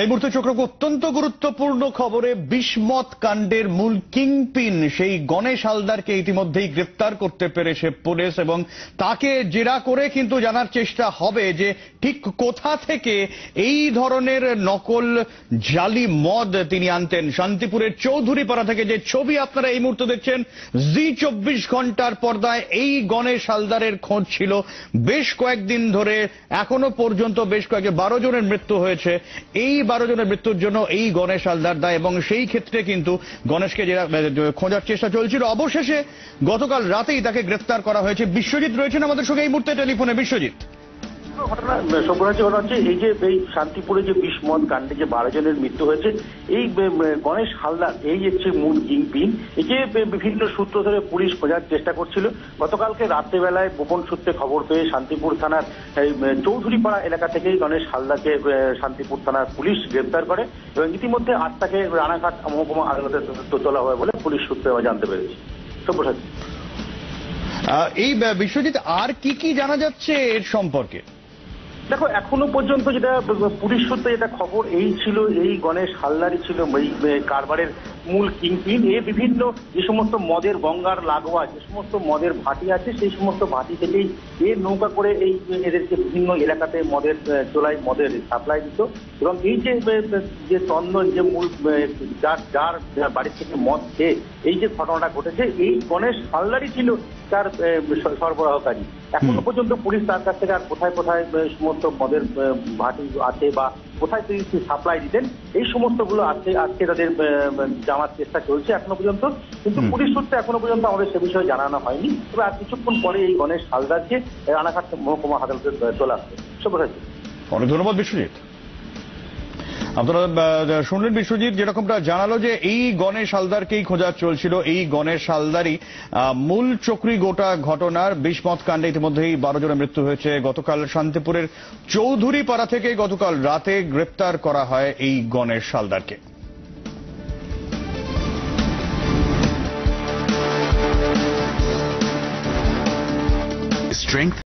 এই মুহূর্তে চোখ অত্যন্ত গুরুত্বপূর্ণ খবরে বিস্মত কাণ্ডের মূল কিংপিন, সেই গণেশ হালদারকে ইতিমধ্যেই গ্রেপ্তার করতে পেরেছে পুলিশ এবং তাকে জেরা করে কিন্তু জানার চেষ্টা হবে যে ঠিক কোথা থেকে এই ধরনের নকল জালি মদ তিনি আনতেন। শান্তিপুরের চৌধুরীপাড়া থেকে যে ছবি আপনারা এই মুহূর্তে দেখছেন, জি চব্বিশ ঘণ্টার পর্দায় এই গণেশ হালদারের খোঁজ ছিল। বেশ কয়েকদিন ধরে, এখনও পর্যন্ত বেশ কয়েক বারো জনের মৃত্যু হয়েছে। এই বারো জনের মৃত্যুর জন্য এই গণেশ হালদার দায়, এবং সেই ক্ষেত্রে কিন্তু গণেশকে যে খোঁজার চেষ্টা চলছিল। অবশেষে গতকাল রাতেই তাকে গ্রেফতার করা হয়েছে। বিশ্বজিৎ রয়েছেন আমাদের সঙ্গে এই মুহূর্তে টেলিফোনে। বিশ্বজিৎ। ঘটনা সব্যরাজ্য ঘটনা হচ্ছে এই যে, এই শান্তিপুরে যে বিস্মত কাণ্ডে যে বারো জনের মৃত্যু হয়েছে, এই গণেশ হালদার, এই হচ্ছে মূল কিংপিন একে বে- বিভিন্ন সূত্র ধরে পুলিশ খোঁজার চেষ্টা করছিল। গতকালকে রাত্রেবেলায় গোপন সূত্রে খবর পেয়ে শান্তিপুর থানার চৌধুরীপাড়া এলাকা থেকেই গণেশ হালদারকে শান্তিপুর থানার পুলিশ গ্রেপ্তার করে এবং ইতিমধ্যে আজ তাকে রানাঘাট মহকুমা আদালতে তোলা হয় বলে পুলিশ সূত্রে জানতে পেরেছি। সব্যসাচী। এই বিশ্বজিৎ, আর কি কি জানা যাচ্ছে এর সম্পর্কে? দেখো, এখনও পর্যন্ত যেটা পুলিশ সূত্রে যেটা খবর, এই ছিল, এই গণেশ হালদারই ছিল এই কারবারের মূল কিংপিন এ বিভিন্ন যে সমস্ত মদের গঙ্গার লাগোয়া যে সমস্ত মদের ভাটি আছে সেই সমস্ত ভাটি থেকেই এ নৌকা করে এই এদেরকে বিভিন্ন এলাকাতে মদের চোলাই মদের সাপ্লাই দিত। এবং এই যে যে চন্দন যে মূল যার যার যার বাড়ি থেকে মদ খেয়ে এই যে ঘটনাটা ঘটেছে এই গণেশ হালদারই ছিল তার সরবরাহকারী। এখনও পর্যন্ত পুলিশ তার কাছ থেকে আর কোথায় কোথায় সমস্ত মদের ভাটি আছে বা কোথায় তিনি সাপ্লাই দিতেন এই সমস্তগুলো আজকে আজকে তাদের জানার চেষ্টা চলছে এখনও পর্যন্ত। কিন্তু পুলিশ সূত্রে এখনও পর্যন্ত আমাদের সে বিষয়ে জানানো হয়নি। তবে আর কিছুক্ষণ পরে এই গণেশ হালদারকে রানাঘাট মহকুমা আদালতে চলে হবে শুভরাত্রি। অনেক ধন্যবাদ বিশ্বজিৎ। আপনারা শুনলেন বিশ্বজিৎ, যেরকমটা জানালো যে এই গণেশ হালদারকেই খোঁজা চলছিল। এই গণেশ হালদারই মূল চক্রী গোটা ঘটনার বিস্মত কাণ্ডে ইতিমধ্যেই বারো জনের মৃত্যু হয়েছে। গতকাল শান্তিপুরের চৌধুরী পাড়া থেকে গতকাল রাতে গ্রেপ্তার করা হয় এই গণেশ হালদারকে। Strength